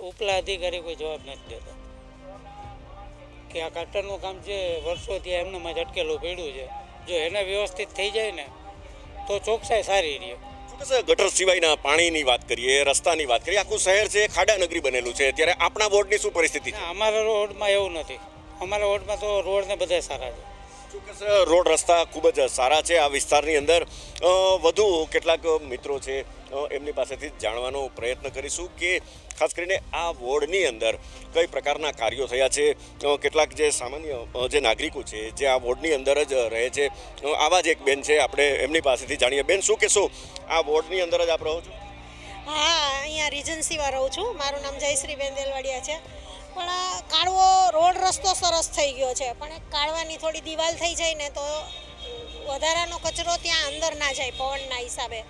ઉપલા અધિકારી કોઈ જવાબ નથી દેતા. કે આ કટરનું કામ છે વર્ષોથી એમને માં જ અટકેલું પડ્યું છે. જો એને વ્યવસ્થિત થઈ જાય ને તો ચોકસાઈ સારી રહે. ગટર સિવાયના પાણીની વાત કરીએ રસ્તાની વાત કરીએ આખું શહેર છે ખાડા નગરી બનેલું છે ત્યારે આપણા વોર્ડની શું પરિસ્થિતિ છે? અમારા રોડમાં એવું નથી. અમારા વોર્ડમાં તો રોડને બધા સારા છે. રોડ રસ્તા ખૂબ જ સારા છે આ વિસ્તારની અંદર. વધુ કેટલાક મિત્રો છે એમની પાસેથી જાણવાનો પ્રયત્ન કરીશું કે ખાસ કરીને આ વોર્ડની અંદર કઈ પ્રકારના કાર્યો થયા છે. કેટલાક જે સામાન્ય જે નાગરિકો છે, જે આ વોર્ડની અંદર જ રહે છે. આવા જ એક બેન છે, આપણે એમની પાસેથી જાણીએ. બેન, શું કહેશો? આ વોર્ડની અંદર જ આપ રહો છો? હા, અહીંયા રિજન્સીમાં રહું છું. મારું નામ જયશ્રી બેંદેલવાડિયા છે. પણ આ કાળવો રોડ રસ્તો સરસ થઈ ગયો છે. પણ કાળવાની થોડી દિવાલ થઈ જાય ને તો વધારાનો કચરો ત્યાં અંદર ના જાય પવનના હિસાબે.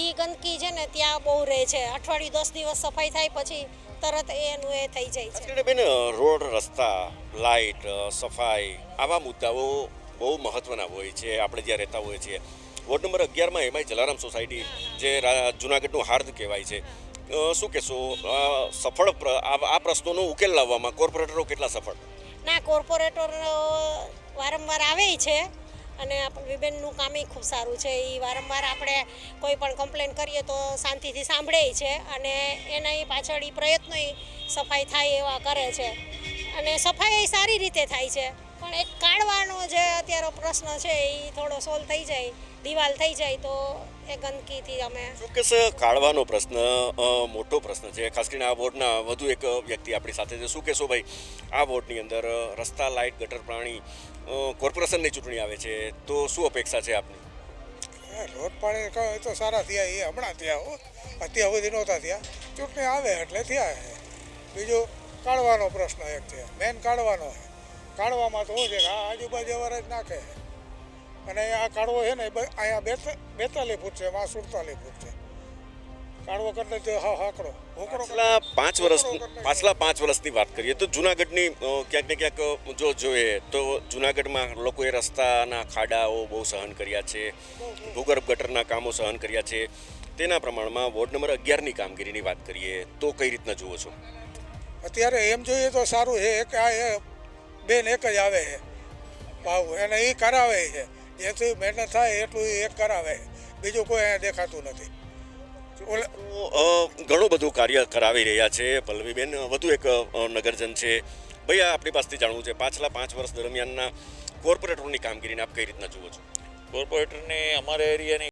એ ગંદકી છે ને ત્યાં બહુ રહે છે. અઠવાડિયું દસ દિવસ સફાઈ થાય પછી તરત એનું એ થઈ જાય છે. બેન રોડ રસ્તા, લાઇટ, સફાઈ આવા મુદ્દાઓ બહુ મહત્વના હોય છે. આપણે જ્યાં રહેતા હોઈએ છીએ વોર્ડ નંબર અગિયારમાં એમાંય જલારામ સોસાયટી, જે જુનાગઢનું હાર્દ કહેવાય છે. શું કહેશો? સફળ આ પ્રશ્નોનો ઉકેલ લાવવામાં કોર્પોરેટરો કેટલા સફળ? ના, કોર્પોરેટર વારંવાર આવે છે અને વિબેનનું કામ ખૂબ સારું છે. એ વારંવાર આપણે કોઈ પણ કમ્પ્લેન કરીએ તો શાંતિથી સાંભળે છે અને એના પાછળ એ પ્રયત્નો સફાઈ થાય એવા કરે છે. અને સફાઈ સારી રીતે થાય છે. પણ એક કાઢવાનો જે અત્યારે પ્રશ્ન છે એ થોડો સોલ્વ થઈ જાય, દિવાલ થઈ જાય તો એ ગંદકીથી અમે ચોક્કસ કાઢવાનો પ્રશ્ન મોટો પ્રશ્ન છે. ખાસ કરીને આ વોર્ડના વધુ એક વ્યક્તિ આપણી સાથે છે. શું કહેશો ભાઈ? આ વોર્ડની અંદર રસ્તા લાઇટ ગટર પાણી કોર્પોરેશનની ચૂંટણી આવે છે. તો શું અપેક્ષા છે આપની? હા, રોડ પાણી કહો તો સારા થયા. એ હમણાં થયા હો. અત્યાર સુધી નહોતા થયા. ચૂંટણી આવે એટલે થયા છે બીજું કાઢવાનો પ્રશ્ન એક છે. મેન કાઢવાનો છે કાઢવામાં તો શું છે કે આ આજુબાજુ જ નાખે અને આ કાળવો છે ને અહીંયા બેત બેતાલીસ ફૂટ છે એમાં સુડતાલીસ ફૂટ છે. કાળવો કરતા જો હા હાકડો. પાછલા પાંચ વર્ષ પાછલા પાંચ વર્ષની વાત કરીએ તો જુનાગઢની ક્યાંક ને ક્યાંક જો જોઈએ તો જુનાગઢમાં લોકોએ રસ્તાના ખાડાઓ બહુ સહન કર્યા છે ભૂગર્ભ ગટરના કામો સહન કર્યા છે. તેના પ્રમાણમાં વોર્ડ નંબર અગિયારની કામગીરીની વાત કરીએ તો કઈ રીતના જુઓ છો? અત્યારે એમ જોઈએ તો સારું છે કે આ બેન એક જ આવે છે ભાવ એને એ કરાવે છે. જેથી મહેનત થાય એટલું એક કરાવે. બીજું કોઈ અહીંયા દેખાતું નથી. ઓલે ઘણું બધું કાર્ય કરાવી રહ્યા છે. પલ્લવીબેન વધુ એક નગરજન છે. ભાઈ આપણી પાસેથી જાણવું છે પાછલા પાંચ વર્ષ દરમિયાનના કોર્પોરેટરોની કામગીરીને આપ કઈ રીતના જુઓ છો? કોર્પોરેટરની અમારા એરિયાની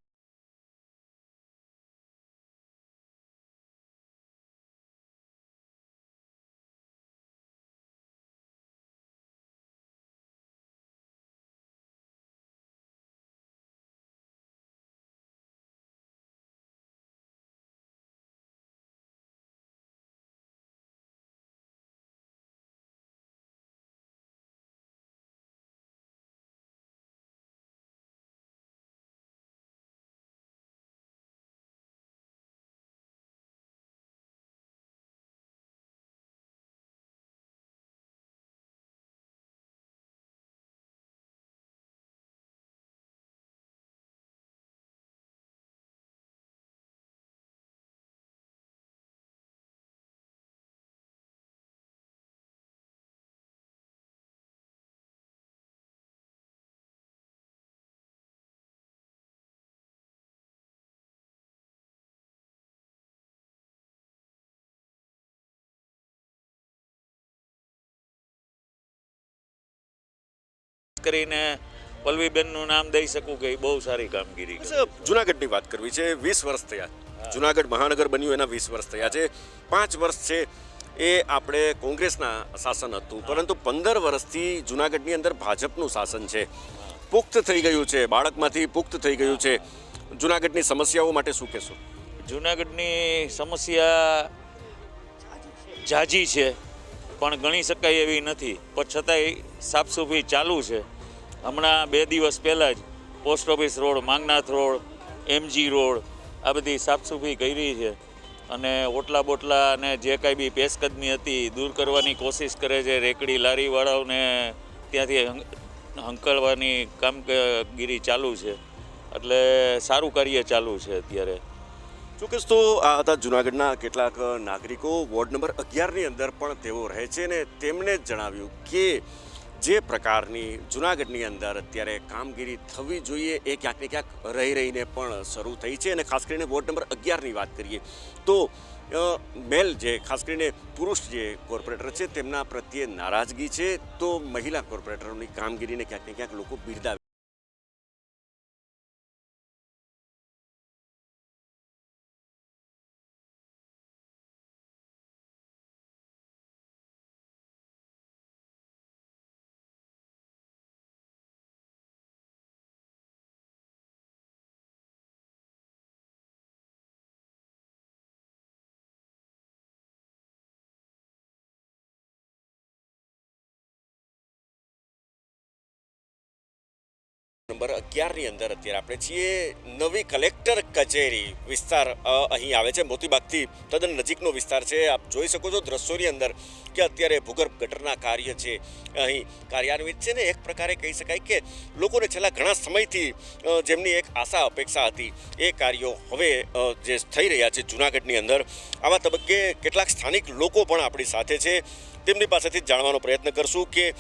કરીને પલ્વીબેનનું નામ દઈ શકું કે એ બહુ સારી કામગીરી. જુનાગઢની વાત કરવી છે વીસ વર્ષ થયા. જુનાગઢ મહાનગર બન્યું એના વીસ વર્ષ થયા છે. પાંચ વર્ષ છે એ આપણે કોંગ્રેસના શાસન હતું પરંતુ પંદર વર્ષથી જુનાગઢની અંદર ભાજપનું શાસન છે. પુખ્ત થઈ ગયું છે બાળકમાંથી પુખ્ત થઈ ગયું છે. જુનાગઢની સમસ્યાઓ માટે શું કહેશો? જુનાગઢની સમસ્યા જાજી છે પણ ગણી શકાય એવી નથી. પણ છતાંય સાફસૂફી ચાલુ છે. હમણાં બે દિવસ પહેલાં જ post office road, Mangnath road MG road, આ બધી સાફસૂફી કરી છે. અને ઓટલા બોટલા અને જે કાંઈ બી પેશકદમી હતી, દૂર કરવાની કોશિશ કરે છે, રેકડી લારીવાળાઓને ત્યાંથી હંકળવાની કામગીરી ચાલુ છે. એટલે સારું કાર્ય ચાલુ છે અત્યારે. ચોક્કસ તો આ હતા જુનાગઢના કેટલાક નાગરિકો. વોર્ડ નંબર અગિયારની અંદર પણ તેઓ રહે છે ને તેમણે જણાવ્યું કે જે પ્રકારની જુનાગઢની અંદર અત્યારે કામગીરી થવી જોઈએ એ ક્યાંક ને ક્યાંક રહી રહીને પણ શરૂ થઈ છે અને ખાસ કરીને વોર્ડ નંબર અગિયારની વાત કરીએ તો મેલ જે, ખાસ કરીને પુરુષ જે કોર્પોરેટર છે તેમના પ્રત્યે નારાજગી છે. તો મહિલા કોર્પોરેટરોની કામગીરીને ક્યાંક ને ક્યાંક લોકો બિરદાવે નંબર અગિયારની અંદર અત્યારે આપણે છીએ. નવી કલેક્ટર કચેરી વિસ્તાર અહીં આવે છે મોતીબાગથી. તદ્દન નજીકનો વિસ્તાર છે. આપ જોઈ શકો છો દ્રશ્યોની અંદર કે અત્યારે ભૂગર્ભ ગટરના કાર્ય છે. અહીં કાર્યાન્વિત છે ને એક પ્રકારે કહી શકાય કે લોકોને છેલ્લા ઘણા સમયથી જેમની એક આશા અપેક્ષા હતી, એ કાર્યો હવે જે થઈ રહ્યા છે જુનાગઢની અંદર. આવા તબક્કે કેટલાક સ્થાનિક લોકો પણ આપણી સાથે છે. તેમની પાસેથી જાણવાનો પ્રયત્ન કરશું કે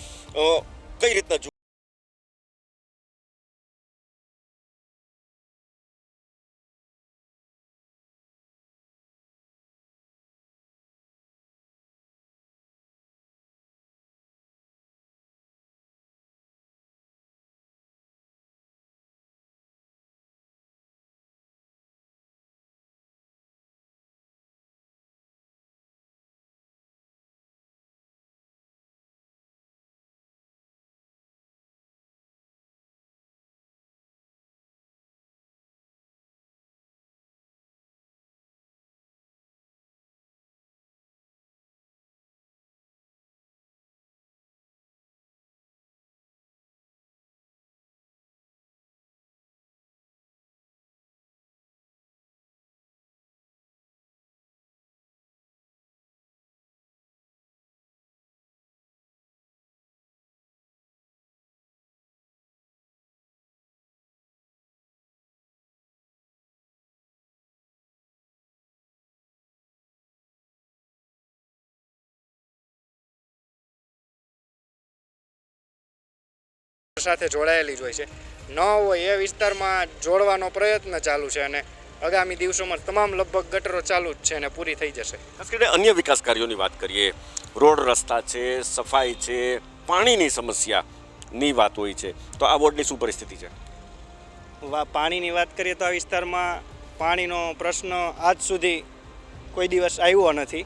કઈ રીતના સાથે જોડાયેલી જ હોય છે. ન હોય એ વિસ્તારમાં જોડવાનો પ્રયત્ન ચાલુ છે અને આગામી દિવસોમાં તમામ લગભગ ગટરો ચાલુ જ છે અને પૂરી થઈ જશે. ખાસ કરીને અન્ય વિકાસ કાર્યોની વાત કરીએ રોડ રસ્તા છે સફાઈ છે પાણીની સમસ્યાની વાત હોય છે. તો આ વોર્ડની શું પરિસ્થિતિ છે? વા પાણીની વાત કરીએ તો આ વિસ્તારમાં પાણીનો પ્રશ્ન આજ સુધી કોઈ દિવસ આવ્યો નથી.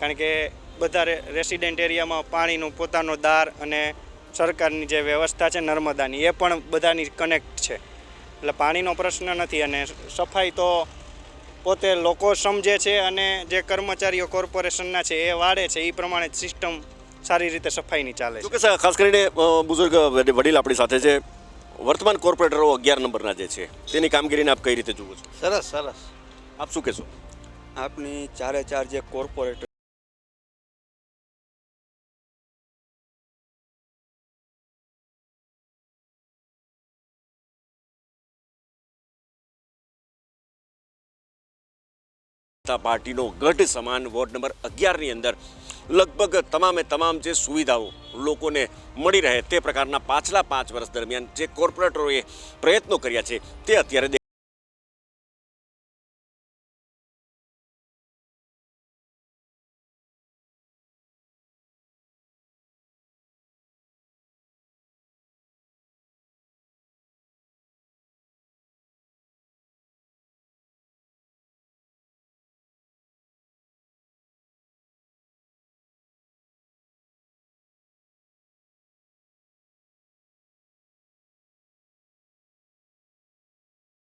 કારણ કે બધા રે- રેસિડેન્ટ એરિયામાં પાણીનું પોતાનો દાર અને સરકારની જે વ્યવસ્થા છે નર્મદાની એ પણ બધાની કનેક્ટ છે. એટલે પાણીનો પ્રશ્ન નથી અને સફાઈ તો પોતે લોકો સમજે છે અને જે કર્મચારીઓ કોર્પોરેશનના છે એ વાળે છે એ પ્રમાણે સિસ્ટમ સારી રીતે સફાઈની ચાલે છે. સર, ખાસ કરીને બુઝુર્ગ વડીલ આપણી સાથે છે. વર્તમાન કોર્પોરેટરો અગિયાર નંબરના જે છે તેની કામગીરીને આપ કઈ રીતે જુઓ છો? સરસ સરસ. આપ શું કહેશો? આપની ચારે ચાર જે કોર્પોરેટર જનતા પાર્ટીનો ગઢ સમાન વોર્ડ નંબર અગિયારની અંદર લગભગ તમામે તમામ જે સુવિધાઓ લોકોને મળી રહે તે પ્રકારના પાછલા પાંચ વર્ષ દરમિયાન જે કોર્પોરેટરોએ પ્રયત્નો કર્યા છે તે અત્યારે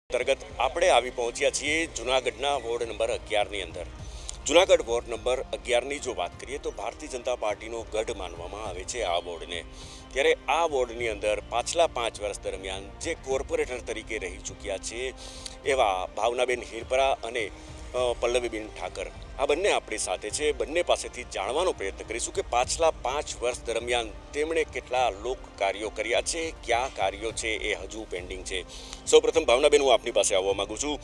અંતર્ગત આપણે આવી પહોંચ્યા છીએ જુનાગઢના વોર્ડ નંબર અગિયારની અંદર. જુનાગઢ વોર્ડ નંબર અગિયારની જો વાત કરીએ તો ભારતીય જનતા પાર્ટીનો ગઢ માનવામાં આવે છે આ વોર્ડને. ત્યારે આ વોર્ડની અંદર પાછલા પાંચ વર્ષ દરમિયાન જે કોર્પોરેટર તરીકે રહી ચૂક્યા છે એવા ભાવનાબેન હિરપરા અને પલ્લવીબેન ઠાકર. આ બંને આપણી સાથે છે. બંને પાસેથી જાણવાનો પ્રયત્ન કરીશું કે પાછલા પાંચ વર્ષ દરમિયાન તેમણે કેટલા લોક કાર્યો કર્યા છે, કયા કાર્યો છે એ હજુ પેન્ડિંગ છે. સૌપ્રથમ ભાવનાબેન, હું આપની પાસે આવવા માંગુ છું.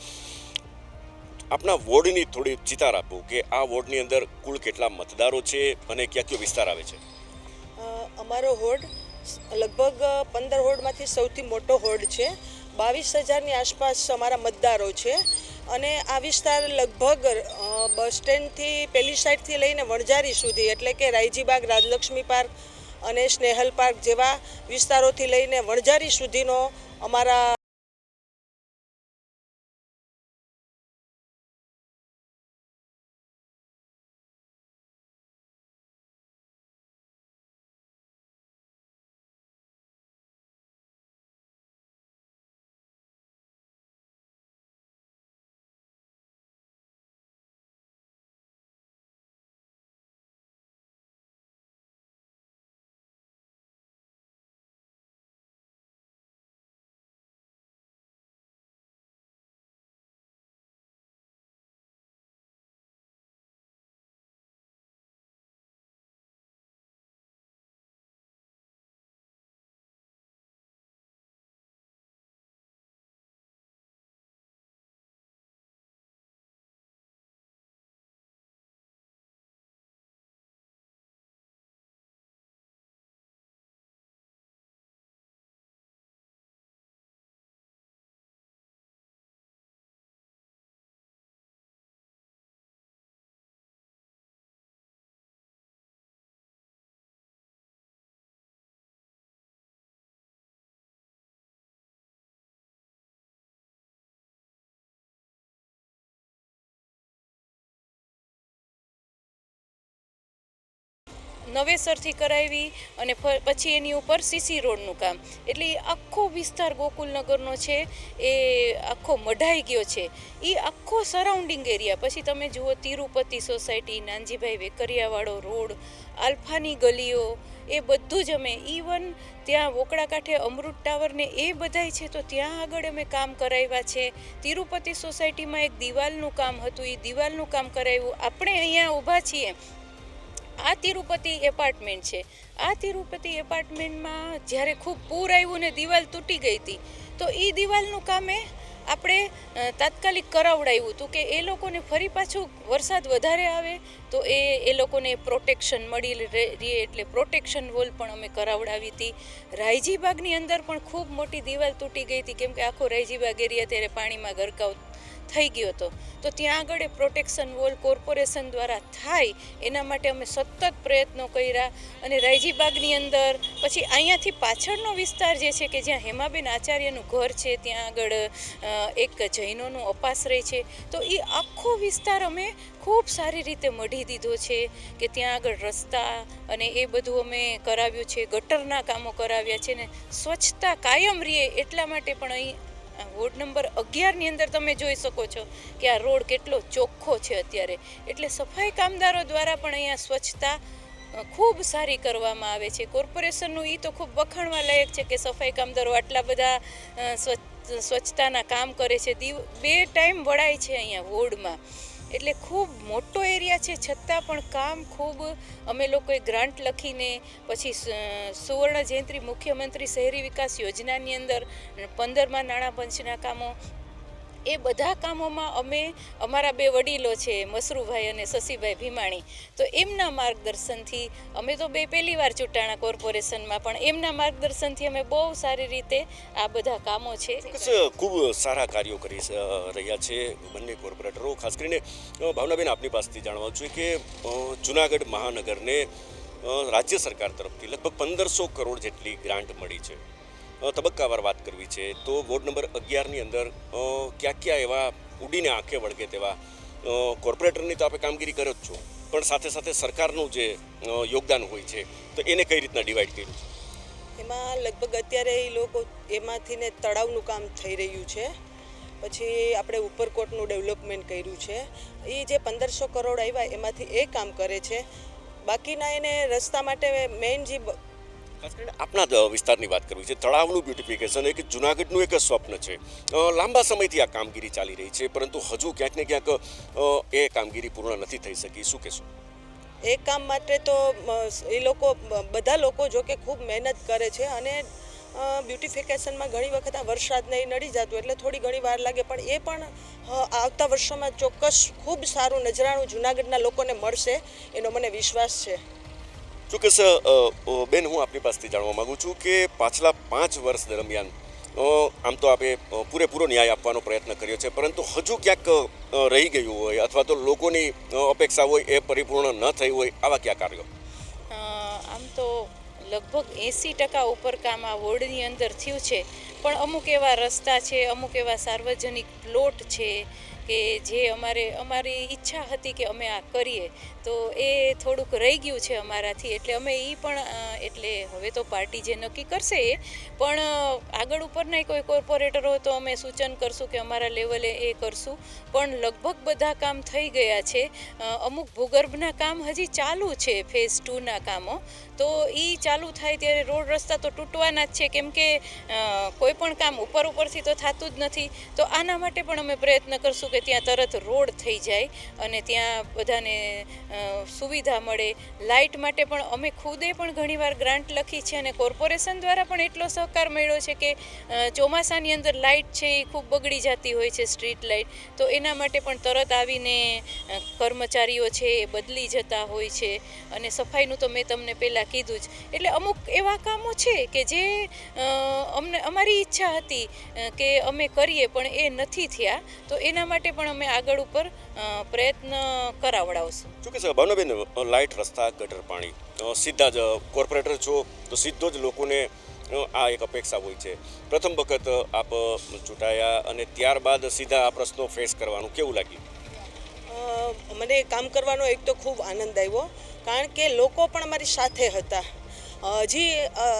આપના વોર્ડની થોડી ચિતાર આપો કે આ વોર્ડની અંદર કુલ કેટલા મતદારો છે અને ક્યાં કયો વિસ્તાર આવે છે? અમારો હોડ લગભગ પંદર હોડમાંથી સૌથી મોટો હોડ છે. બાવીસ હજારની આસપાસ અમારા મતદારો છે. અને આ વિસ્તાર લગભગ બસ સ્ટેન્ડથી પેલી સાઈડથી લઈને વણઝારી સુધી, એટલે કે રાયજીબાગ રાજલક્ષ્મી પાર્ક અને સ્નેહલ પાર્ક જેવા વિસ્તારોથી લઈને વણઝારી સુધીનો અમારા નવેસરથી કરાવી અને પછી એની ઉપર સીસી રોડનું કામ. એટલે આખો વિસ્તાર ગોકુલનગરનો છે, એ આખો મઢાઈ ગયો છે. એ આખો સરાઉન્ડિંગ એરિયા પછી તમે જુઓ તિરુપતિ સોસાયટી, નાનજીભાઈ વેકરિયાવાળો રોડ, આલ્ફાની ગલીઓ, એ બધું જ અમે ઇવન ત્યાં વોકડા કાંઠે અમૃત ટાવર ને એ બધાય છે, તો ત્યાં આગળ અમે કામ કરાવ્યા છે. તિરુપતિ સોસાયટીમાં એક દિવાલનું કામ હતું એ દિવાલનું કામ કરાવ્યું. આપણે અહીંયા ઊભા છીએ. આ તિરુપતિ એપાર્ટમેન્ટ છે. આ તિરુપતિ એપાર્ટમેન્ટમાં જ્યારે ખૂબ પૂર આવ્યું ને દિવાલ તૂટી ગઈ હતી, તો એ દિવાલનું કામે આપણે તાત્કાલિક કરાવડાવ્યું હતું કે એ લોકોને ફરી પાછું વરસાદ વધારે આવે, તો એ એ લોકોને પ્રોટેક્શન મળી રહે એટલે પ્રોટેક્શન વોલ પણ અમે કરાવડાવી હતી. રાયજીબાગની અંદર પણ ખૂબ મોટી દિવાલ તૂટી ગઈ હતી, કેમ કે આખો રાયજીબાગ એરિયા ત્યારે પાણીમાં ગરકાવ થઈ ગયો હતો. તો ત્યાં આગળ એ પ્રોટેક્શન વોલ કોર્પોરેશન દ્વારા થાય, એના માટે અમે સતત પ્રયત્નો કર્યા અને રાયજીબાગની અંદર પછી અહીંયાથી પાછળનો વિસ્તાર જે છે કે જ્યાં હેમાબેન આચાર્યનું ઘર છે, ત્યાં આગળ એક જૈનોનું અપાશ્રય છે. તો એ આખો વિસ્તાર અમે ખૂબ સારી રીતે મઢી દીધો છે કે ત્યાં આગળ રસ્તા અને એ બધું અમે કરાવ્યું છે, ગટરના કામો કરાવ્યા છે ને સ્વચ્છતા કાયમ રહે એટલા માટે પણ અહીં વોર્ડ નંબર અગિયારની અંદર તમે જોઈ શકો છો કે આ રોડ કેટલો ચોખ્ખો છે અત્યારે. એટલે સફાઈ કામદારો દ્વારા પણ અહીંયા સ્વચ્છતા ખૂબ સારી કરવામાં આવે છે. કોર્પોરેશનનું એ તો ખૂબ વખાણવા લાયક છે કે સફાઈ કામદારો આટલા બધા સ્વચ્છ, સ્વચ્છતાના કામ કરે છે. બે ટાઈમ વળાય છે અહીંયા વોર્ડમાં. એટલે ખૂબ મોટો એરિયા છે. છતાં પણ કામ ખૂબ, અમે લોકોએ ગ્રાન્ટ લખીને પછી સુવર્ણ જયંતિ મુખ્યમંત્રી શહેરી વિકાસ યોજનાની અંદર પંદરમાં નાણાં પંચના કામો એ બધા કામોમાં અમે અમારા બે વડીલો છે, મસરૂભાઈ અને શશીભાઈ ભીમાણી. તો એમના માર્ગદર્શનથી અમે તો બે પહેલી વાર ચૂંટાણા કોર્પોરેશનમાં, પણ એમના માર્ગદર્શનથી અમે બહુ સારી રીતે આ બધા કામો છે. ખૂબ સારા કાર્યો કરી રહ્યા છે બંને કોર્પોરેટરો. ખાસ કરીને ભાવનાબેન, આપની પાસેથી જાણવા છું કે જુનાગઢ મહાનગરને રાજ્ય સરકાર તરફથી લગભગ પંદરસો કરોડ જેટલી ગ્રાન્ટ મળી છે. તબક્કાવાર વાત કરવી છે, તો વોર્ડ નંબર અગિયારની અંદર ક્યાં ક્યાં એવા ઉડીને આંખે વળગે તેવા કોર્પોરેટરની તો આપણે કામગીરી કરો જ છો, પણ સાથે સાથે સરકારનું જે યોગદાન હોય છે, તો એને કઈ રીતના ડિવાઈડ કર્યું છે? એમાં લગભગ અત્યારે એ લોકો એમાંથી ને તળાવનું કામ થઈ રહ્યું છે, પછી આપણે ઉપરકોટનું ડેવલપમેન્ટ કર્યું છે, એ જે પંદરસો કરોડ આવ્યા એમાંથી એ કામ કરે છે, બાકીના એને રસ્તા માટે મેઇન જે ખાસ કરીને આપણા વિસ્તારની વાત કરવી છે. તળાવનું બ્યુટિફિકેશન એક જુનાગઢનું એક સ્વપ્ન છે. લાંબા સમયથી આ કામગીરી ચાલી રહી છે, પરંતુ હજુ ક્યાંક ને ક્યાંક એ કામગીરી પૂર્ણ નથી થઈ શકી. શું કહેશું? એ કામ માટે તો એ લોકો બધા લોકો જો કે ખૂબ મહેનત કરે છે અને બ્યુટિફિકેશનમાં ઘણી વખત આ વરસાદને એ નડી જતું, એટલે થોડી ઘણી વાર લાગે. પણ એ પણ આવતા વર્ષોમાં ચોક્કસ ખૂબ સારું નજરાણું જુનાગઢના લોકોને મળશે, એનો મને વિશ્વાસ છે. ચોક્કસ બેન, હું આપની પાસેથી જાણવા માગું છું કે પાછલા પાંચ વર્ષ દરમિયાન આમ તો આપે પૂરેપૂરો ન્યાય આપવાનો પ્રયત્ન કર્યો છે, પરંતુ હજુ ક્યાંક રહી ગયું હોય અથવા તો લોકોની અપેક્ષા હોય એ પરિપૂર્ણ ન થઈ હોય, આવા ક્યાં કાર્યો? આમ તો લગભગ એંસી ટકા ઉપર કામ આ વોર્ડની અંદર થયું છે. પણ અમુક એવા રસ્તા છે, અમુક એવા સાર્વજનિક પ્લોટ છે કે જે અમારે, અમારી ઈચ્છા હતી કે અમે આ કરીએ. તો એ થોડુંક રહી ગયું છે અમારાથી, એટલે અમે એ પણ એટલે હવે તો પાર્ટી જે નક્કી કરશે એ. પણ આગળ ઉપરના કોઈ કોર્પોરેટર હોય તો અમે સૂચન કરશું કે અમારા લેવલે એ કરશું. પણ લગભગ બધા કામ થઈ ગયા છે. અમુક ભૂગર્ભના કામ હજી ચાલુ છે, ફેઝ ટુના કામો. તો એ ચાલુ થાય ત્યારે રોડ રસ્તા તો તૂટવાના જ છે. કેમ કે કોઈ પણ કામ ઉપર ઉપરથી તો થતું જ નથી. તો આના માટે પણ અમે પ્રયત્ન કરશું કે ત્યાં તરત રોડ થઈ જાય અને ત્યાં બધાને સુવિધા મળે. લાઇટ માટે પણ અમે ખુદે પણ ઘણીવાર ગ્રાન્ટ લખી છે અને કોર્પોરેશન દ્વારા પણ એટલો સહકાર મળ્યો છે કે ચોમાસાની અંદર લાઇટ છે એ ખૂબ બગડી જતી હોય છે સ્ટ્રીટ લાઇટ. તો એના માટે પણ તરત આવીને કર્મચારીઓ છે એ બદલી જતા હોય છે. અને સફાઈનું તો મેં તમને પહેલાં કીધું જ. એટલે અમુક એવા કામો છે કે જે અમને અમારી ઈચ્છા હતી કે અમે કરીએ પણ એ નથી થયા તો એના માટે પણ અમે આગળ ઉપર પ્રયત્ન કરાવડાવશું. કે ભાવનાબેન અ, લાઇટ રસ્તા ગટર પાણી સીધા જ કોર્પોરેટર છો તો સીધો જ લોકોને આ એક અપેક્ષા હોય છે. પ્રથમ વખત આપ ચૂંટાયા અને ત્યારબાદ સીધા આ પ્રશ્નો ફેસ કરવાનું કેવું લાગ્યું? મને કામ કરવાનો એક તો ખૂબ આનંદ આવ્યો કારણ કે લોકો પણ અમારી સાથે હતા. હજી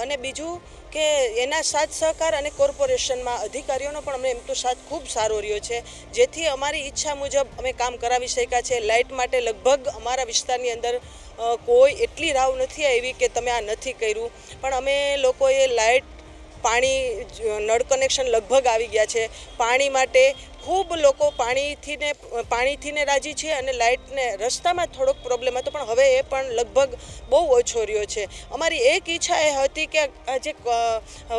અને બીજું કે એના સાથ સહકાર અને કોર્પોરેશનમાં અધિકારીઓનો પણ અમને એમ તો સાથ ખૂબ સારો રહ્યો છે. જેથી અમારી ઈચ્છા મુજબ અમે કામ કરાવી શક્યા છે. લાઇટ માટે લગભગ અમારા વિસ્તારની અંદર કોઈ એટલી રાવ નથી આવી કે તમે આ નથી કર્યું. પણ અમે લોકોએ લાઇટ, પાણી નળ કનેક્શન લગભગ આવી ગયા છે. પાણી માટે ખૂબ લોકો પાણીથી ને પાણીથી ને રાજી છે અને લાઇટને રસ્તામાં થોડોક પ્રોબ્લેમ હતો, પણ હવે એ પણ લગભગ બહુ ઓછો રહ્યો છે. અમારી એક ઈચ્છા એ હતી કે આ જે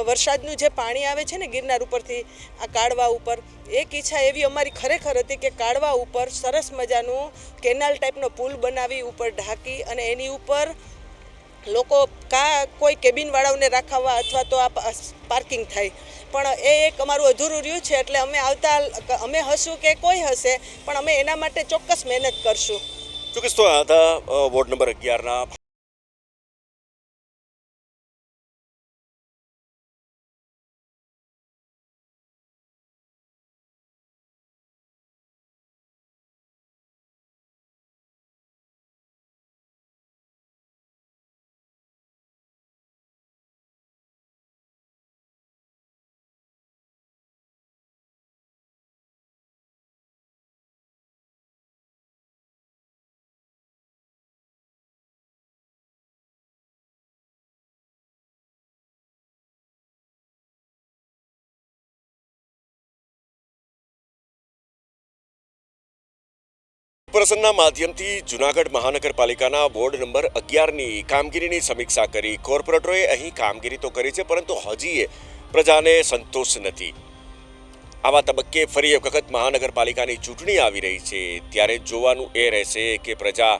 વરસાદનું જે પાણી આવે છે ને ગિરનાર ઉપરથી, આ કાળવા ઉપર, એક ઈચ્છા એવી અમારી ખરેખર હતી કે કાળવા ઉપર સરસ મજાનું કેનાલ ટાઈપનો પુલ બનાવી ઉપર ઢાંકી અને એની ઉપર લોકો કા કોઈ કેબિનવાળાઓને રાખાવવા રાખાવા અથવા તો આ પાર્કિંગ થાય. પણ એ એક અમારું અધૂરું રહ્યું છે એટલે અમે આવતા અમે હશું કે કોઈ હશે, પણ અમે એના માટે ચોક્કસ મહેનત કરશું. ચોક્કસ, તો હતા વોર્ડ નંબર અગિયારના. કોર્પોરેશનના માધ્યમથી જુનાગઢ મહાનગરપાલિકાના વોર્ડ નંબર અગિયારની કામગીરીની સમીક્ષા કરી કોર્પોરેટરોએ અહીં કામગીરી તો કરી છે, પરંતુ હજી એ પ્રજાને સંતોષ નથી. આવા તબક્કે ફરી એક વખત મહાનગરપાલિકાની ચૂંટણી આવી રહી છે, ત્યારે જોવાનું એ રહેશે કે પ્રજા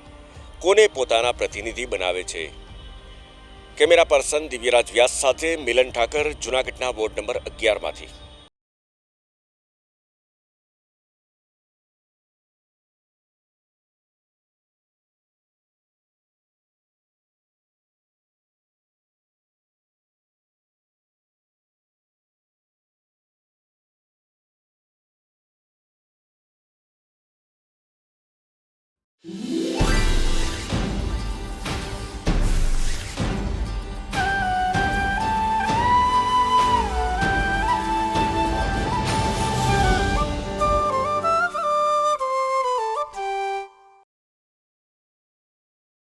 કોને પોતાના પ્રતિનિધિ બનાવે છે. કેમેરા પર્સન દિવ્યરાજ વ્યાસ સાથે મિલન ઠાકર, જુનાગઢના વોર્ડ નંબર અગિયારમાંથી.